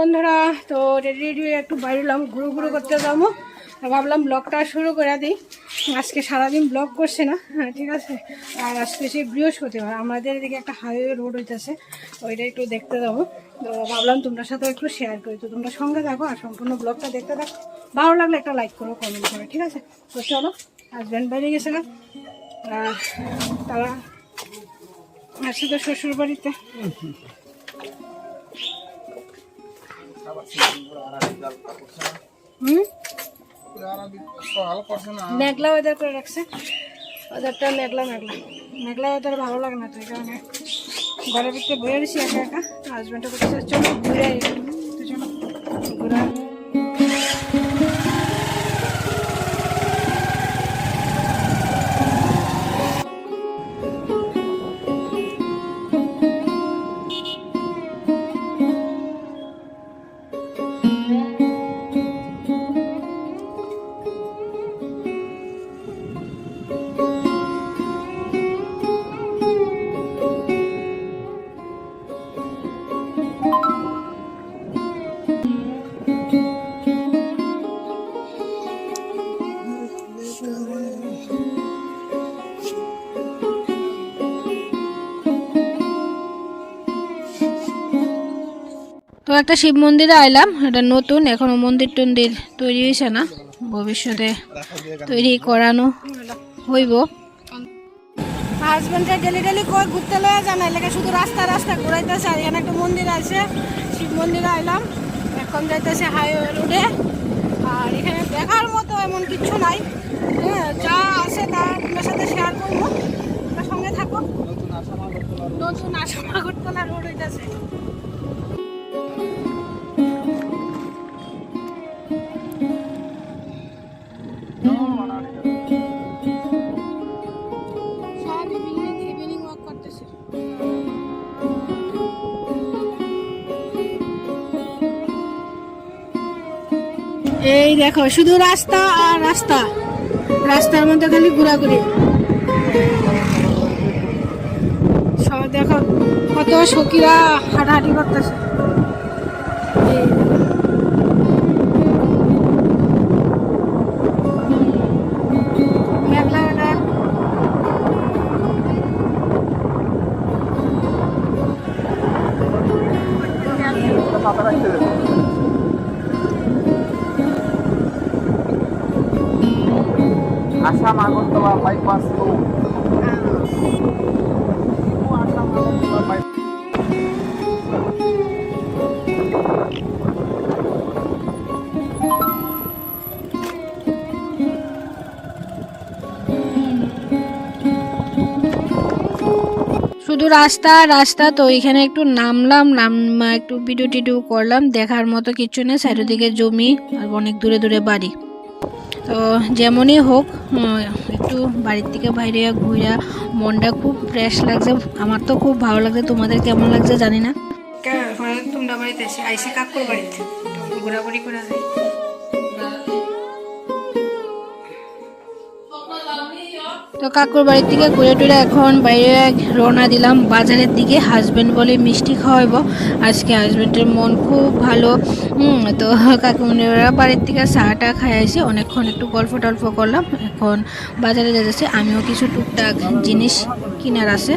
বন্ধুরা, তো ready ready একটু বাইরলাম ঘুরো ঘুরো করতে যাব। ভাবলাম ব্লগটা শুরু করে দিই। আজকে সারাদিন ব্লগ করছে না হ্যাঁ ঠিক আছে। আর আজকে সে বৃহস্পতিবার, আমাদের এদিকে একটা হাইওয়ে রোড হইতেছে, ওইটা একটু দেখতে যাব। তো ভাবলাম তোমরা সাথে একটু শেয়ার করি। তো তোমরা সঙ্গে থাকো আর সম্পূর্ণ ব্লগটা দেখতে থাকো। ভালো লাগলে একটা লাইক করো কমেন্ট করো, ঠিক আছে? তো চলো হাজব্যান্ড বাইরে গেছে। আর তারা আসছে তো শ্বশুর বাড়িতে মেঘলা ওয়েদার করে রাখছে। ওয়েদারটা মেঘলা মেঘলা। মেঘলা ওয়েদার ভালো লাগে না তো এই কারণে। ঘরের ভিতরে বয়ে রয়েছি একা একা। হাজব্যান্ডটা বলছে চলো ঘুরে তো চলো ঘুরে একটা শিব মন্দিরে আইলাম। এটা নতুন, এখনও মন্দির টন্দির তৈরি হয়েছে না। ভবিষ্যতে তৈরি করানো হইব। হাজবেন্ডকে ডেলি ডেলি কই ঘুরতে লয়ে জানা এলাকা শুধু রাস্তা রাস্তা ঘুরাইতেছে। আর এখানে একটা মন্দির আছে, শিব মন্দিরে আইলাম। এখন যাইতেছে হাইওয়ে রোডে আর এখানে দেখার মতো এমন কিছু নাই। হ্যাঁ যা আছে তা তোমার সাথে শেয়ার করব। সঙ্গে থাকো। নতুন আসাম আগরতলা রোড হইতেছে। এই দেখো, শুধু রাস্তা আর রাস্তা। রাস্তার মধ্যে খালি ঘোরাঘুরি। সব দেখো, কত সখীরা হাঁটাহাঁটি করতেছে। আসাম আগরতলা বাইপাস শুধু রাস্তা রাস্তা তো এখানে একটু নামলাম, নাম, একটু ভিডিও টিডিও করলাম, দেখার মতো কিছু নেই, চারিদিকে জমি আর অনেক দূরে দূরে বাড়ি। তো যেমনই হোক একটু বাড়ির থেকে বাইরে ঘুরে মনটা খুব ফ্রেশ লাগছে। আমার তো খুব ভালো লাগছে। তোমাদের কেমন লাগছে জানি না। তোমরা বাড়িতে এসে আইসি কাকুর বাড়িতে। ঘোরাঘুরি করা যায়। তো কাকুর বাড়ির থেকে ঘুরে টুরে এখন বাইরে রওনা দিলাম বাজারের দিকে। হাজব্যান্ড বলে মিষ্টি খাওয়াইব। আজকে হাজব্যান্ডের মন খুব ভালো। তো কাকুমনিরা বাড়ির থেকে চাটা খাইছি অনেকক্ষণ একটু গল্প টল্প করলাম। এখন বাজারে যাচ্ছে। আমিও কিছু টুকটাক জিনিস কিনার আছে।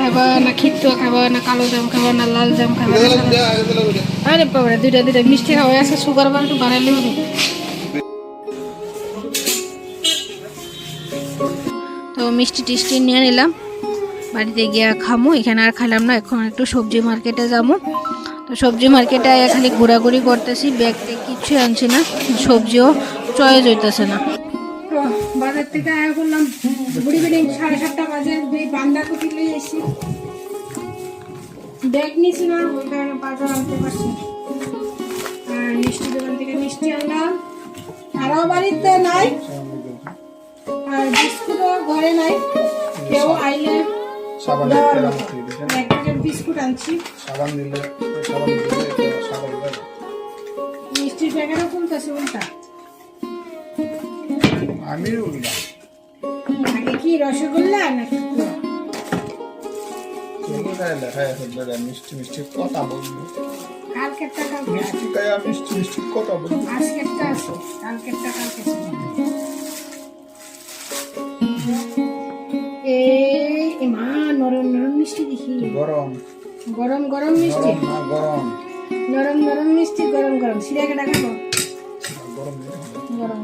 খাবা না খিট্টু খাবা না কালো জাম খাবা না লাল জাম খাবা আরে বাবা দুইটা দুইটা মিষ্টি খাওয়া আছে। সুগার বার একটু বাড়াইলে তো মিষ্টি টিষ্টি নিয়ে নিলাম। বাড়িতে গিয়ে খামো, এখানে আর খাইলাম না, এখন একটু সবজি মার্কেটে যাব তো সবজি মার্কেটে খালি ঘোরাঘুরি করতেছি, ব্যাগ ট্যাগ কিচ্ছু আনছি না, সবজিও চয়েস হইতেছে না। বাজার থেকে আয়া করলাম সাড়ে সাতটা বাজে, দুই বান্ধাকপি লিয়ে এসি ব্যাগ নিছি না, ওই কারণে বাজার আনতে পারছি আর মিষ্টি দোকান থেকে মিষ্টি আনলাম। তারাও বাড়িতে নাই। আর ঘরে নাই কেউ আইলে সাবান বিস্কুট আনছি। সাবান দিলে সাবান দিলে সাবান দিলে। মিষ্টির প্যাকেটও কমতেছে উল্টা। আমি উল্লা আগে কি রসগোল্লা নাকি দাদা মিষ্টি মিষ্টি কথা বলব। কালকেরটা কালকে মিষ্টি মিষ্টি কথা বলব। আজকেরটা আছে কালকেরটা কালকে নরম নরম মিষ্টি দেখি। গরম। গরম গরম মিষ্টি? গরম নরম নরম মিষ্টি গরম গরম। সিরাকে ডাকাবো গরম গরম। গরম।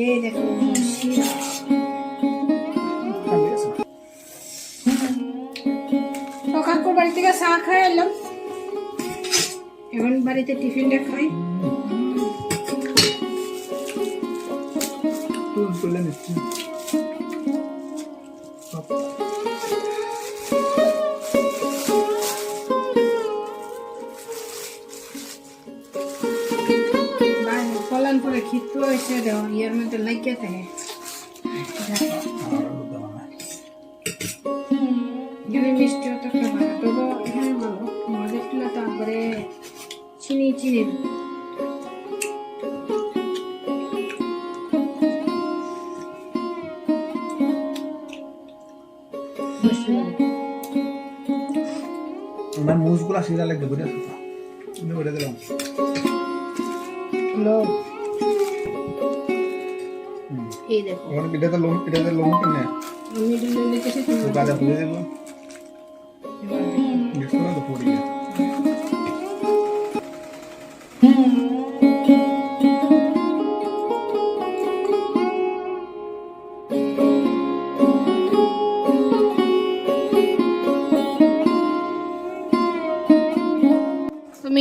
এই দেখো তো কাকুর বাড়ি থেকে চা খাই এলাম। এখন বাড়িতে টিফিনটা খাই। তুল তুলে নিচ্ছি। কলান করে খিত্তু হয়েছে দেও ইয়ের মধ্যে লাগিয়ে থাকে। এখানে মিষ্টি অত একটা ভালো। তবু এখানে ভালো। মজা ছিল তারপরে চিনি চিনি। আমার মুসগুলা সিরা লাগবে আমি বলে দিলাম। এই দেখো। কিনে আমি এটা লিখেছি তুমি গাজা পুড়ে দেবো দেখতে তো পুড়ে গেছে। তো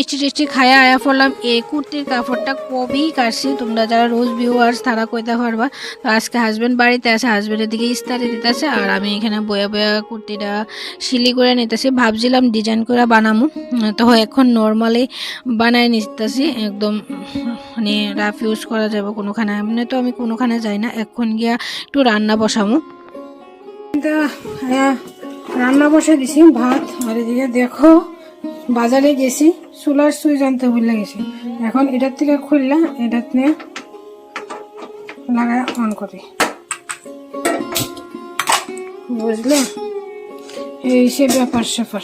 মিষ্টি টিষ্টি খায়া আয়া পড়লাম। এই কুর্তির কাপড়টা কবই কাটছি তোমরা যারা রোজ ভিউয়ার্স তারা কইতে পারবা। তো আজকে হাজব্যান্ড বাড়িতে আছে হাজব্যান্ডের দিকে ইস্তারি দিতেছে, আর আমি এখানে বয়া বয়া কুর্তিটা সিলি করে নিতেছি। ভাবছিলাম ডিজাইন করে বানামু। তো এখন নর্মালি বানায় নিতেছি। একদম মানে রাফ ইউজ করা যাবে কোনোখানে। এমনি তো আমি কোনোখানে যাই না। এখন গিয়া একটু রান্না বসামু। রান্না বসে দিছি, ভাত। আর এদিকে দেখো, বাজারে গেছি। সোলার সুইচ আনতে ভুলে গেছি। এখন এটার থেকে খুললাম এটার নিয়ে লাগায় অন করি। বুঝলে? এই সে ব্যাপার স্যাপার।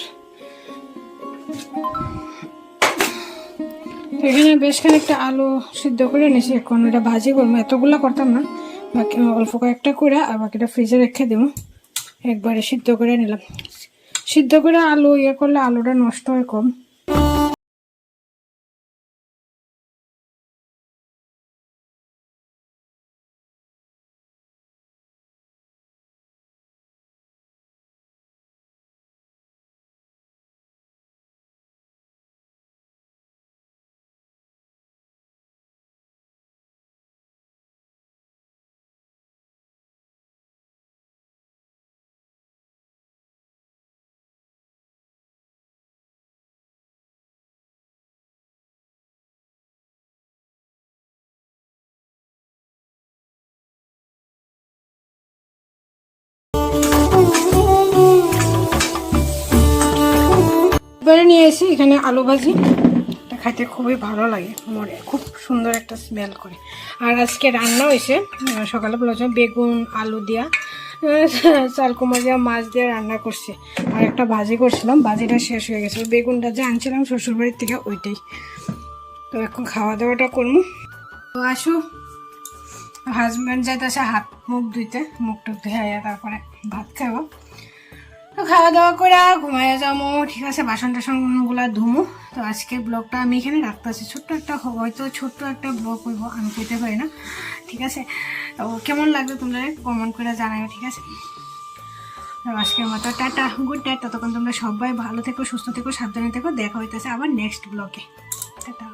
এখানে বেশ খানিকটা আলু সিদ্ধ করে নিয়েছি। এখন এটা ভাজি করব। এতগুলো করতাম না। বাকি অল্প কয়েকটা করে আর বাকিটা ফ্রিজে রেখে দেবো। একবারে সিদ্ধ করে নিলাম। সিদ্ধ করে আলু ইয়ে করলে আলুটা নষ্ট হয় কম। এবারে নিয়ে এসি এখানে আলু ভাজি। এটা খাইতে খুবই ভালো লাগে মরে, খুব সুন্দর একটা স্মেল করে। আর আজকে রান্না হয়েছে সকালে বলেছে বেগুন, আলু দিয়া চালকুমা দিয়া, মাছ দিয়ে রান্না করছে। আর একটা ভাজি করছিলাম, ভাজিটা শেষ হয়ে গেছে। বেগুনটা যে আনছিলাম শ্বশুরবাড়ির থেকে ওইটাই। তো এখন খাওয়া দাওয়াটা করব। তো আসো হাজব্যান্ড যাইতেছে হাত মুখ ধুইতে, মুখ টুক ধুয়ে তারপরে ভাত খাব। তো খাওয়া দাওয়া করে ঘুমাইয়া যাব ঠিক আছে বাসন টাসনগুলো ধুমো। তো আজকে ব্লগটা আমি এখানে রাখতেছি। ছোট্ট একটা হয়তো ছোট্ট একটা ব্লগ করব আমি কইতে পারি না। ঠিক আছে? তো কেমন লাগল তোমরা কমেন্ট করে জানাও ঠিক আছে? আজকের মতো টাটা গুড নাইট ততক্ষণ তোমরা সবাই ভালো থেকো, সুস্থ থেকো, সাবধানে থেকো। দেখা হইতেছে আবার নেক্সট ব্লগে টাটা।